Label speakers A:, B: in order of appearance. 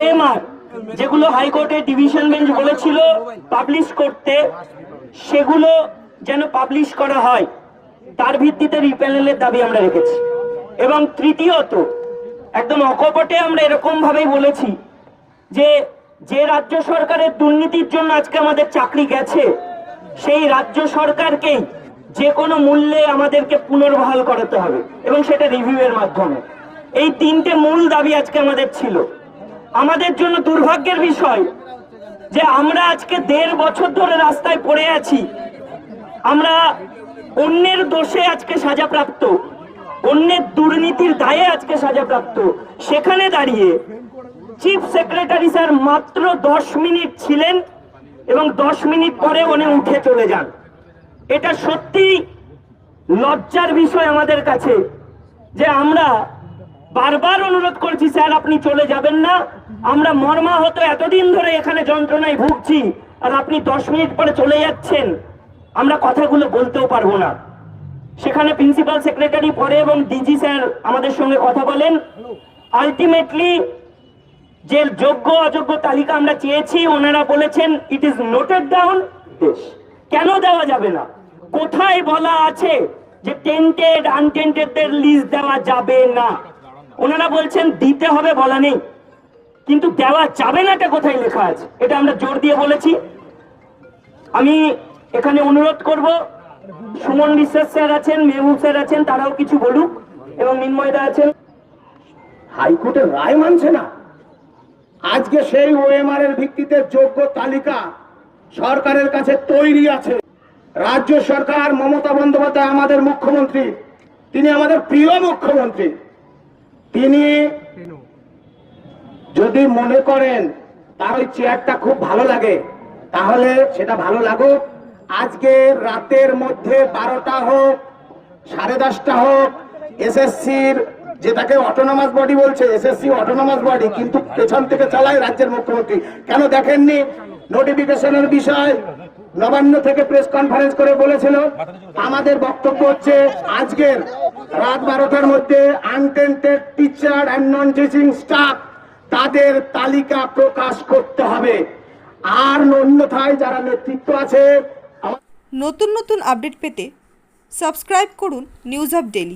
A: MR, যেগুলো হাইকোর্টে division bench বলেছিল পাবলিশ করতে, সেগুলো যেন পাবলিশ করা হয়, তার ভিত্তিতে রিপ্যানেলের দাবি আমরা রেখেছি। এবং তৃতীয়ত, একদম অকপটে আমরা এরকম ভাবেই বলেছি যে যে রাজ্য সরকারের দুর্নীতির জন্য আজকে আমাদের চাকরি গেছে, সেই রাজ্য সরকারকেই যে কোনো মূল্যে আমাদেরকে পুনর্বহাল করাতে হবে, এবং সেটা রিভিউয়ের মাধ্যমে। এই তিনটে মূল দাবি আজকে আমাদের ছিল। আমাদের জন্য দুর্ভাগ্যের বিষয় যে আমরা আজকে দেড় বছর ধরে রাস্তায় পড়ে আছি। আমরা অন্যের দোষে আজকে সাজাপ্রাপ্ত, অন্যের দুর্নীতির দায়ে আজকে সাজাপ্রাপ্ত। সেখানে দাঁড়িয়ে চিফ সেক্রেটারি স্যার মাত্র দশ মিনিট ছিলেন এবং দশ মিনিট পরে উনি উঠে চলে যান। এটা সত্যি লজ্জার বিষয় আমাদের কাছে যে আমরা বারবার অনুরোধ করছি, স্যার, আপনি চলে যাবেন না। আমরা মর্মাহত এতদিন ধরে এখানে যন্ত্রণায় ভুগছি, আর আপনি দশ মিনিট পরে চলে যাচ্ছেন। আমরা কথাগুলো বলতেও পারব না। সেখানে প্রিন্সিপাল সেক্রেটারি পরে এবং ডিজি স্যার আমাদের সঙ্গে কথা বলেন। আলটিমেটলি, যে যোগ্য অযোগ্য তালিকা আমরা চেয়েছি, ওনারা বলেছেন ইট ইজ নোটেড ডাউন কেন দেওয়া যাবে না? কোথায় বলা আছে যে টেন্টেড আনটেন্টেডদের লিস্ট দেওয়া যাবে না? ওনারা বলছেন দিতে হবে বলা নেই। কিন্তু দেওয়া যাবে না এটা কোথায় লেখা আছে? এটা আমরা জোর দিয়ে বলেছি। আমি এখানে অনুরোধ করব, সুমন বিশ্বাস স্যার আছেন, মেহবুব স্যার আছেন, তারাও কিছু বলুক, এবং মিন্ময়দা আছেন।
B: হাইকোর্টের রায় মানছে না। আজকে সেই ওএমআর এর ভিত্তিতে যোগ্য তালিকা সরকারের কাছে তৈরি আছে। রাজ্য সরকার মমতা বন্দ্যোপাধ্যায় আমাদের মুখ্যমন্ত্রী, তিনি আমাদের প্রিয় মুখ্যমন্ত্রী। তিনি যদি মনে করেন তার ওই চেয়ারটা খুব ভালো লাগে, তাহলে সেটা ভালো লাগুক। আজকে রাতের মধ্যে বারোটা হোক, সাড়ে দশটা হোক, এসএসসির যেটাকে অটোনমাস বডি বলছে, এসএসসি অটোনমাস বডি কিন্তু পেছন থেকে চালায় রাজ্যের মুখ্যমন্ত্রী। কেন দেখেননি? নোটিফিকেশনের বিষয় নবান্ন থেকে প্রেস কনফারেন্স করে বলেছিল। আমাদের বক্তব্য হচ্ছে, আজকের রাত বারোটার মধ্যে untainted teacher and non teaching staff তাদের তালিকা প্রকাশ করতে হবে। আর অন্যথায় যারা নেতৃত্ব আছে,
C: নতুন নতুন আপডেট পেতে সাবস্ক্রাইব করুন নিউজ আপ ডেলি